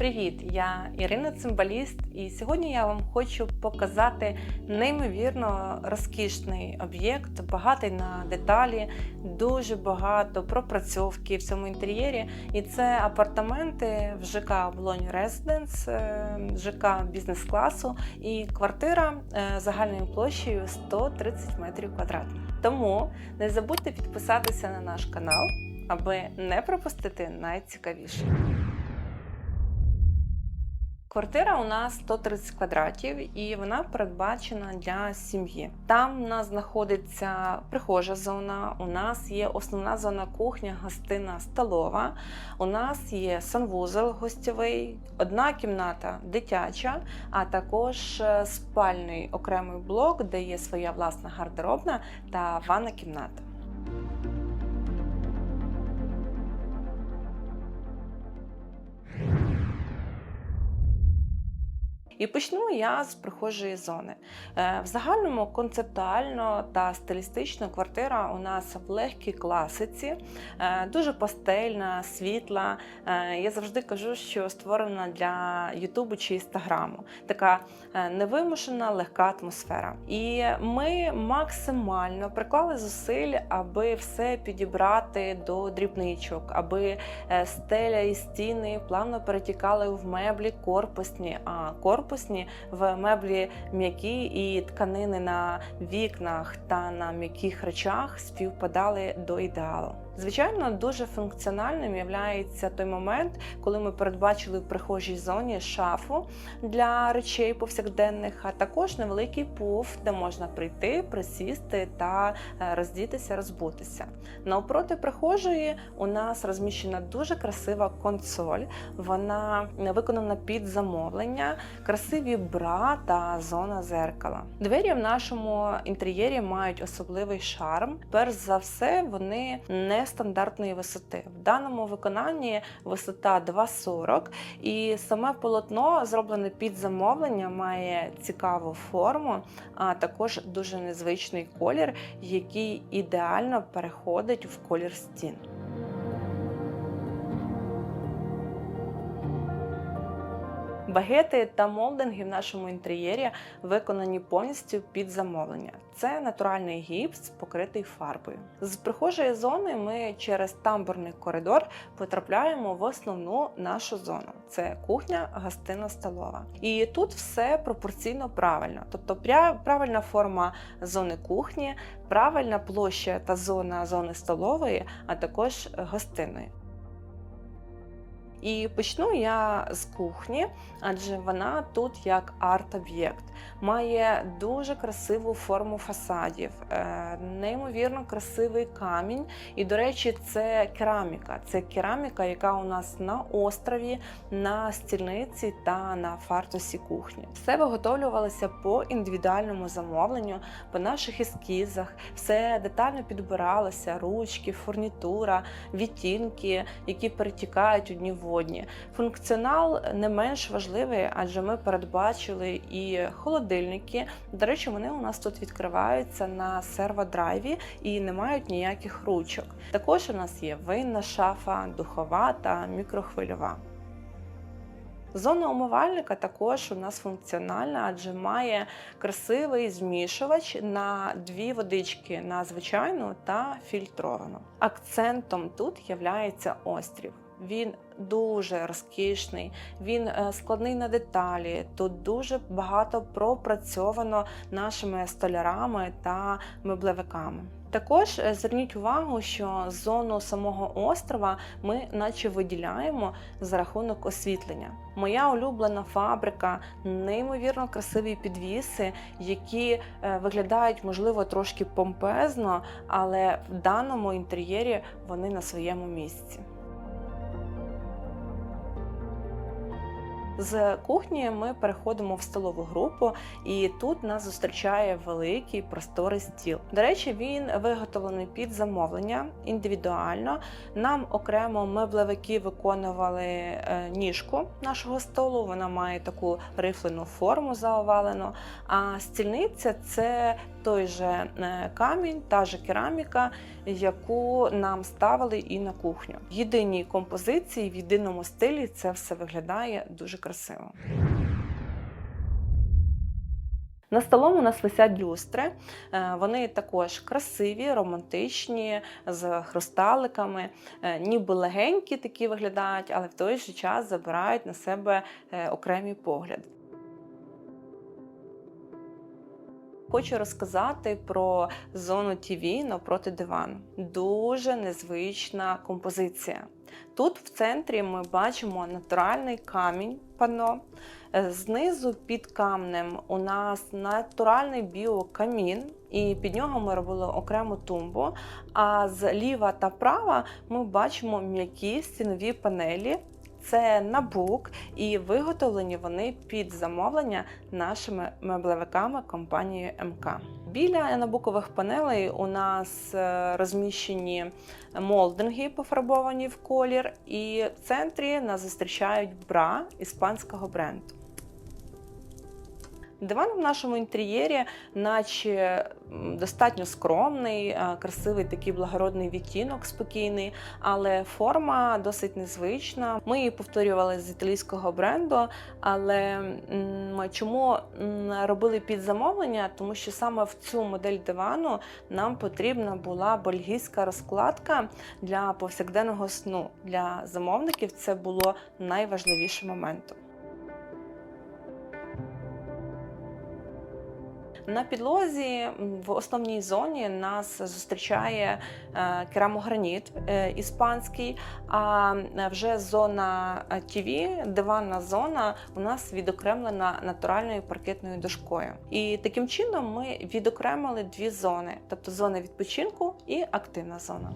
Привіт, я Ірина Цимбаліст, і сьогодні я вам хочу показати неймовірно розкішний об'єкт, багатий на деталі, дуже багато пропрацьовки в цьому інтер'єрі. І це апартаменти в ЖК Оболонь Резиденс, ЖК бізнес-класу і квартира е, загальною площею 130 метрів квадратних. Тому не забудьте підписатися на наш канал, аби не пропустити найцікавіше. Квартира у нас 130 квадратів і вона передбачена для сім'ї. Там у нас знаходиться прихожа зона. У нас є основна зона кухня, гостина столова. У нас є санвузол гостьовий, одна кімната дитяча, а також е, спальний окремий блок, де є своя власна гардеробна та ванна кімната. І почну я з прихожої зони. Е, В загальному концептуально та стилістично квартира у нас в легкій класиці, е, дуже пастельна, світла. Е, Я завжди кажу, що створена для Ютубу чи Інстаграму. Така невимушена, легка атмосфера. І ми максимально приклали зусиль, аби все підібрати до дрібничок, аби стеля і стіни плавно перетікали в меблі корпусні, а корпусні в меблі м'які і тканини на вікнах та на м'яких речах співпадали до ідеалу. Звичайно, дуже функціональним є той момент, коли ми передбачили в прихожій зоні шафу для речей повсякденних, а також невеликий пуф, де можна прийти, присісти та е, роздітися, розбутися. Навпроти прихожої у нас розміщена дуже красива консоль. Вона виконана під замовлення, красиві бра та зона зеркала. Двері в нашому інтер'єрі мають особливий шарм. Перш за все, вони не стандартної висоти. В даному виконанні висота 2,40 і саме полотно зроблене під замовлення, має цікаву форму, а також дуже незвичний колір, який ідеально переходить в колір стін. Багети та молдинги в нашому інтер'єрі виконані повністю під замовлення. Це натуральний гіпс, покритий фарбою. З прихожої зони ми через тамбурний коридор потрапляємо в основну нашу зону. Це кухня, гостина столова. І тут все пропорційно правильно. Тобто правильна форма зони кухні, правильна площа та зона зони столової, а також гостиної. І почну я з кухні, адже вона тут як арт-об'єкт. Має дуже красиву форму фасадів, е, неймовірно красивий камінь. І, до речі, це кераміка. Це кераміка, яка у нас на острові, на стільниці та на фартусі кухні. Все виготовлювалося по індивідуальному замовленню, по наших ескізах. Все детально підбиралося: ручки, фурнітура, відтінки, які перетікають одні в одні. Функціонал не менш важливий, адже ми передбачили і холодильники. До речі, вони у нас тут відкриваються на серводрайві і не мають ніяких ручок. Також у нас є винна шафа, духова та мікрохвильова. Зона умивальника також у нас функціональна, адже має красивий змішувач на дві водички на звичайну та фільтровану. Акцентом тут є острів. Він дуже розкішний, він е, складний на деталі. Тут дуже багато пропрацьовано нашими столярами та меблевиками. Також е, зверніть увагу, що зону самого острова ми наче виділяємо за рахунок освітлення. Моя улюблена фабрика, неймовірно красиві підвіси, які е, виглядають, можливо, трошки помпезно, але в даному інтер'єрі вони на своєму місці. З кухні ми переходимо в столову групу, і тут нас зустрічає великий просторий стіл. До речі, він виготовлений під замовлення індивідуально. Нам окремо меблевики виконували е, ніжку нашого столу. Вона має таку рифлену форму заовалену. А стільниця це той же е, камінь, та же кераміка, яку нам ставили і на кухню. В єдиній композиції, в єдиному стилі це все виглядає дуже красиво. На столом у нас висять люстри. Е, Вони також красиві, романтичні, з хрусталиками, е, ніби легенькі такі виглядають, але в той же час забирають на себе окремий погляд. Хочу розказати про зону ТВ навпроти дивану. Дуже незвична композиція. Тут в центрі ми бачимо натуральний камінь пано. Е, Знизу під камнем у нас натуральний біокамін, і під нього ми робили окрему тумбу. А зліва та права ми бачимо м'які стінові панелі. Це набук, і виготовлені вони під замовлення нашими меблевиками компанії МК. Біля набукових панелей у нас е, розміщені молдинги, пофарбовані в колір, і в центрі нас зустрічають бра іспанського бренду. Диван в нашому інтер'єрі, наче достатньо скромний, е, красивий такий благородний відтінок, спокійний, але форма досить незвична. Ми її повторювали з італійського бренду. Але чому робили під замовлення? Тому що саме в цю модель дивану нам потрібна була бельгійська розкладка для повсякденного сну. Для замовників це було найважливішим моментом. На підлозі в основній зоні нас зустрічає е, керамограніт е, іспанський, а е, вже зона ТВ, диванна зона, у нас відокремлена натуральною паркетною дошкою. І таким чином ми відокремили дві зони, тобто зона відпочинку і активна зона.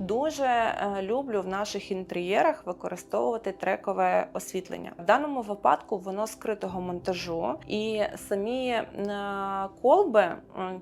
Дуже е, люблю в наших інтер'єрах використовувати трекове освітлення. В даному випадку воно скритого монтажу, і самі е, колби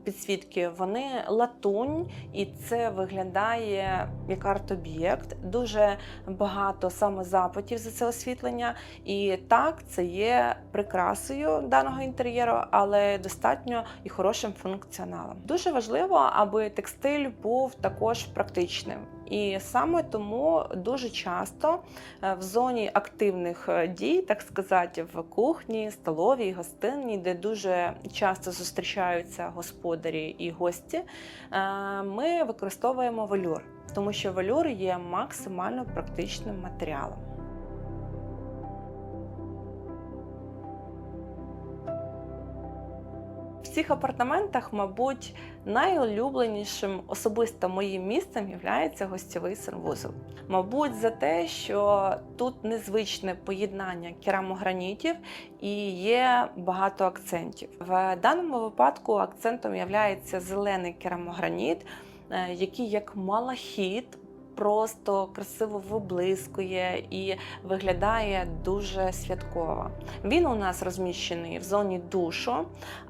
підсвітки вони латунь, і це виглядає як арт-об'єкт. Дуже багато саме запитів за це освітлення. І так, це є прикрасою даного інтер'єру, але достатньо і хорошим функціоналом. Дуже важливо, аби текстиль був також практичним. І саме тому дуже часто е, в зоні активних е, дій, так сказати, в кухні, столовій, гостинні, де дуже часто зустрічаються господарі і гості, е, ми використовуємо велюр, тому що велюр є максимально практичним матеріалом. В цих апартаментах, мабуть, найулюбленішим особисто моїм місцем є гостьовий санвузол. Мабуть, за те, що тут незвичне поєднання керамогранітів і є багато акцентів. В даному випадку акцентом є зелений керамограніт, е, який як малахіт просто красиво виблискує і виглядає дуже святково. Він у нас розміщений в зоні душу,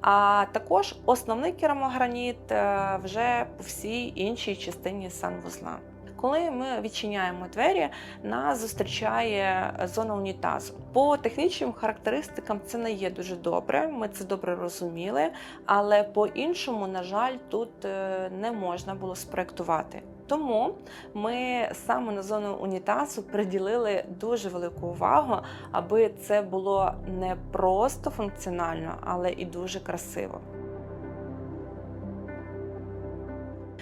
а також основний керамограніт е, вже по всій іншій частині санвузла. Коли ми відчиняємо двері, нас зустрічає зона унітазу. По технічним характеристикам це не є дуже добре. Ми це добре розуміли, але по-іншому, на жаль, тут е, не можна було спроектувати. Тому ми саме на зону унітазу приділили дуже велику увагу, аби це було не просто функціонально, але і дуже красиво.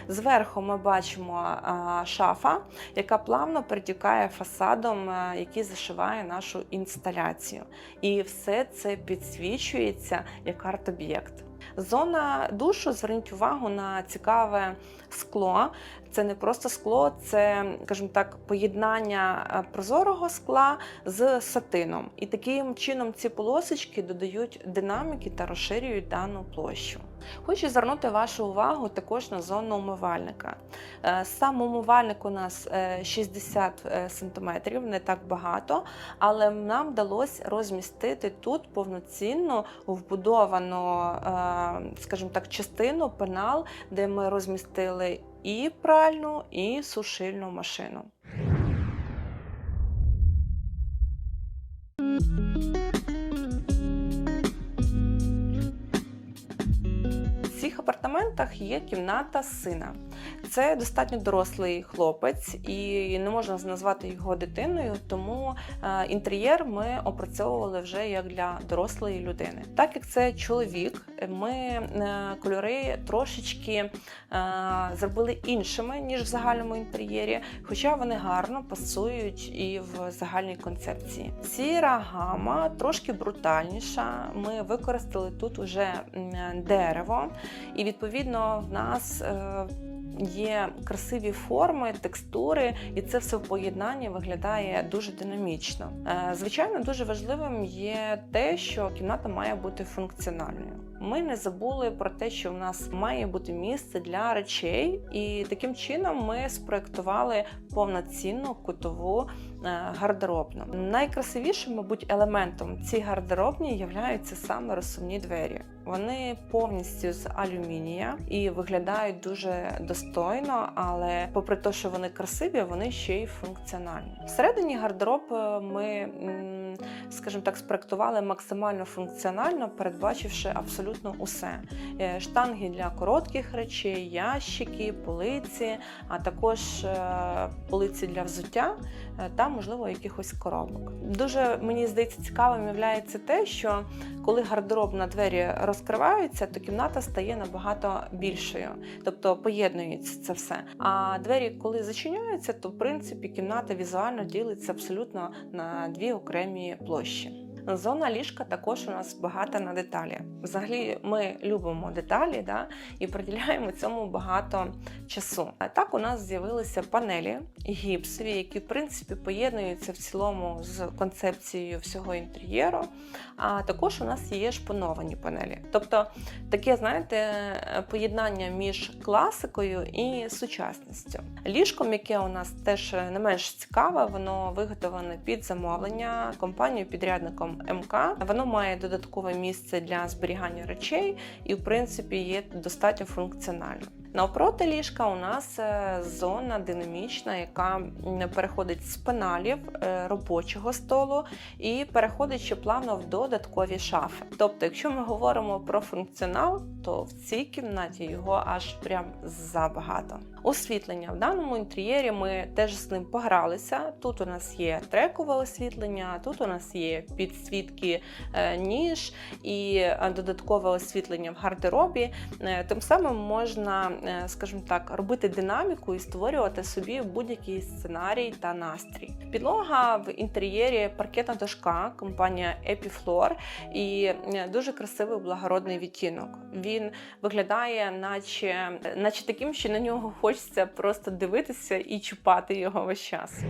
Зверху ми бачимо шафа, яка плавно перетікає фасадом, який зашиває нашу інсталяцію. І все це підсвічується як арт-об'єкт. Зона душу зверніть увагу на цікаве скло. Це не просто скло, це, скажімо так, поєднання е, прозорого скла з сатином. І таким чином ці полосочки додають динаміки та розширюють дану площу. Хочу звернути вашу увагу також на зону умивальника. Е, Сам умивальник у нас е, 60 см, не так багато, але нам вдалося розмістити тут повноцінну вбудовану, е, скажімо так, частину пенал, де ми розмістили і пральну, і сушильну машину. Апартаментах є кімната сина. Це достатньо дорослий хлопець, і не можна назвати його дитиною, тому е, інтер'єр ми опрацьовували вже як для дорослої людини. Так як це чоловік, ми е, кольори трошечки е, зробили іншими ніж в загальному інтер'єрі, хоча вони гарно пасують і в загальній концепції. Сіра гама трошки брутальніша. Ми використали тут уже дерево, і відповідно в нас. Є красиві форми, текстури, і це все в поєднанні виглядає дуже динамічно. Е, Звичайно, дуже важливим є те, що кімната має бути функціональною. Ми не забули про те, що в нас має бути місце для речей, і таким чином ми спроектували повноцінну кутову е, гардеробну. Найкрасивішим, мабуть, елементом цієї гардеробні являються саме розсувні двері. Вони повністю з алюмінія і виглядають дуже достойно, але попри те, що вони красиві, вони ще й функціональні. Всередині гардероб е, ми, скажімо так, спроектували максимально функціонально, передбачивши абсолютно усе: Е, штанги для коротких речей, ящики, полиці, а також е, полиці для взуття е, та, можливо, якихось коробок. Дуже мені здається цікавим є те, що коли гардеробна двері розкриваються, то кімната стає набагато більшою, тобто поєднується це все. А двері, коли зачиняються, то в принципі кімната візуально ділиться абсолютно на дві окремі площі. Зона ліжка також у нас багата на деталі. Взагалі, ми любимо деталі да, і приділяємо цьому багато часу. А так у нас з'явилися панелі гіпсові, які в принципі поєднуються в цілому з концепцією всього інтер'єру. А також у нас є шпоновані панелі. Тобто таке, знаєте, поєднання між класикою і сучасністю. Ліжко, яке у нас теж не менш цікаве, воно виготовлене під замовлення компанією підрядником МК. Воно має додаткове місце для зберігання речей і, в принципі, є достатньо функціонально. Навпроти ліжка у нас е, зона динамічна, яка переходить з пеналів е, робочого столу і переходить ще плавно в додаткові шафи. Тобто, якщо ми говоримо про функціонал, то в цій кімнаті його аж прям забагато. Освітлення в даному інтер'єрі ми теж з ним погралися. Тут у нас є трекове освітлення, тут у нас є підсвітки е, ніж і е, додаткове освітлення в гардеробі. Е, Тим самим можна, скажімо так, робити динаміку і створювати собі будь-який сценарій та настрій. Підлога в інтер'єрі паркетна дошка, компанія Epiflor і дуже красивий благородний відтінок. Він виглядає, наче, наче таким, що на нього хочеться просто дивитися і чіпати його весь час.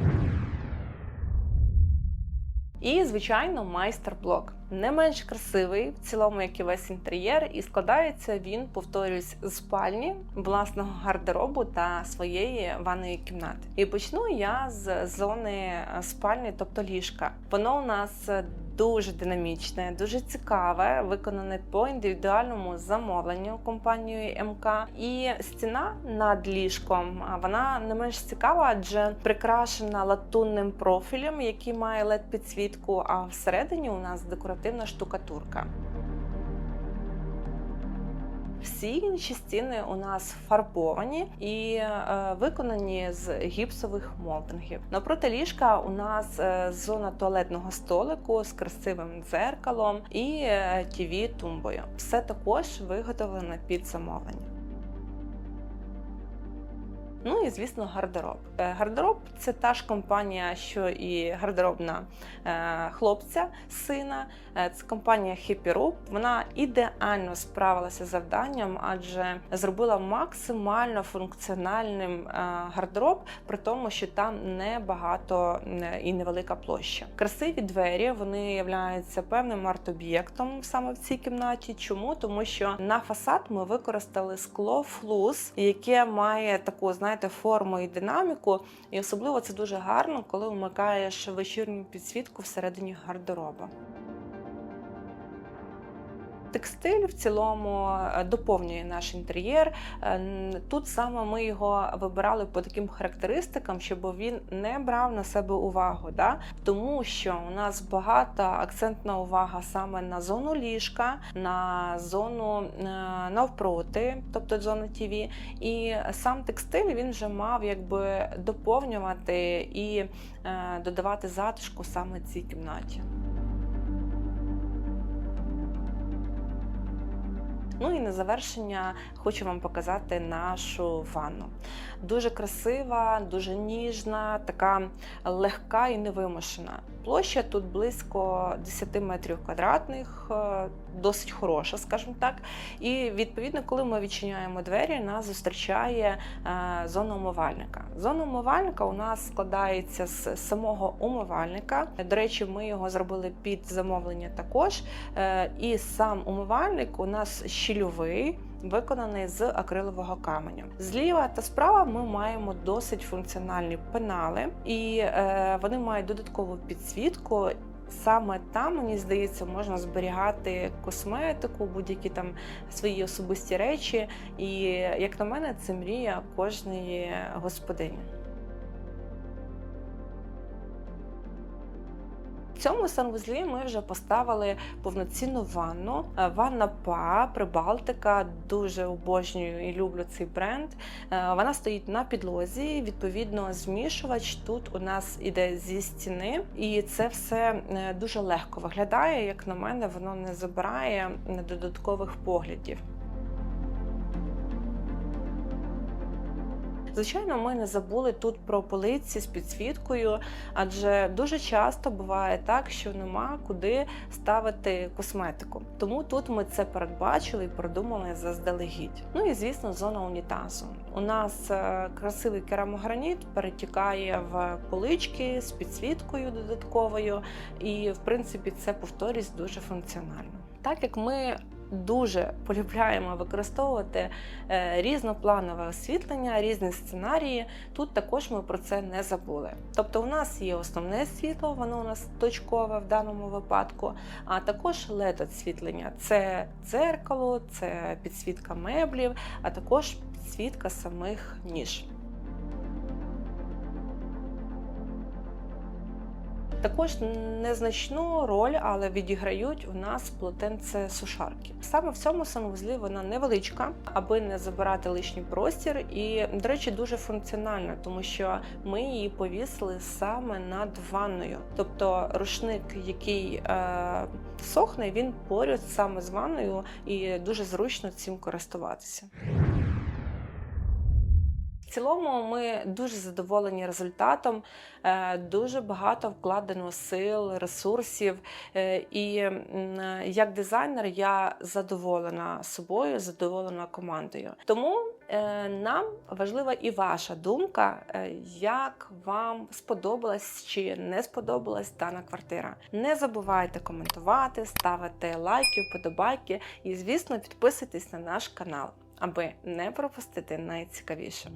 І, звичайно, майстер-блок не менш красивий в цілому, як і весь інтер'єр, і складається він, повторюсь, з спальні, власного гардеробу та своєї ванної кімнати. І почну я з зони е, спальні, тобто ліжка. Воно у нас дуже динамічне, дуже цікаве, виконане по індивідуальному замовленню компанією МК. І стіна над ліжком вона не менш цікава, адже прикрашена латунним профілем, який має led підсвітку. А всередині у нас декоративна штукатурка. Всі інші стіни у нас фарбовані і е, виконані з гіпсових молдингів. Напроти ліжка у нас е, зона туалетного столику з красивим дзеркалом і е, tv тумбою. Все також виготовлено під замовлення. Ну і звісно, гардероб. Е, Гардероб це та ж компанія, що і гардеробна е, хлопця, сина. Е, Це компанія Happy. Вона ідеально справилася з завданням, адже зробила максимально функціональним гардероб, при тому, що там небагато і невелика площа. Красиві двері вони являються певним арт-об'єктом саме в цій кімнаті. Чому? Тому що на фасад ми використали скло флус, яке має таку, знаєте, форму і динаміку. І особливо це дуже гарно, коли вмикаєш вечірню підсвітку всередині гардероба. Текстиль в цілому е, доповнює наш інтер'єр. Е, Тут саме ми його вибирали по таким характеристикам, щоб він не брав на себе увагу. Да? Тому що у нас багата акцентна увага саме на зону ліжка, на зону е, навпроти, тобто зону ТВ. І сам текстиль він вже мав якби доповнювати і додавати затишку саме цій кімнаті. Ну і на завершення хочу вам показати нашу ванну. Дуже красива, дуже ніжна, така легка і невимушена. Площа тут близько 10 метрів квадратних, е, досить хороша, скажімо так. І відповідно, коли ми відчиняємо двері, нас зустрічає е, зона умивальника. Зона умивальника у нас складається з самого умивальника. До речі, ми його зробили під замовлення також. Е, І сам умивальник у нас щільовий. Виконаний з акрилового каменю. Зліва та справа ми маємо досить функціональні пенали, і е, вони мають додаткову підсвітку. Саме там, мені здається, можна зберігати косметику, будь-які там свої особисті речі. І як на мене, це мрія кожної господині. Цьому санвузлі ми вже поставили повноцінну ванну. Е, Ванна ПА Прибалтика. Дуже обожнюю і люблю цей бренд. Е, Вона стоїть на підлозі. Відповідно, змішувач тут у нас іде зі стіни, і це все е, дуже легко виглядає. Як на мене, воно не забирає додаткових поглядів. Звичайно, ми не забули тут про полиці з підсвіткою, адже дуже часто буває так, що нема куди ставити косметику. Тому тут ми це передбачили і продумали заздалегідь. Ну і звісно, зона унітазу. У нас е, красивий керамограніт перетікає в полички з підсвіткою додатковою, і в принципі це повторюсь дуже функціонально. Так як ми дуже полюбляємо використовувати е, різнопланове освітлення, різні сценарії. Тут також ми про це не забули. Тобто, у нас є основне світло, воно у нас точкове в даному випадку, а також led освітлення це дзеркало, це підсвітка меблів, а також підсвітка самих ніж. Також незначну роль, але відіграють у нас полотенце сушарки. Саме в цьому санвузлі вона невеличка, аби не забирати лишній простір, і, до речі, дуже функціональна, тому що ми її повісили саме над ванною. Тобто рушник, який е, сохне, він поряд саме з ванною, і дуже зручно цим користуватися. В цілому ми дуже задоволені результатом. Е, Дуже багато вкладено сил, ресурсів. Е, І як дизайнер я задоволена собою, задоволена командою. Тому е, нам важлива і ваша думка, як вам сподобалась чи не сподобалась дана квартира. Не забувайте коментувати, ставити лайки, вподобайки і, звісно, підписуйтесь на наш канал, аби не пропустити найцікавіше.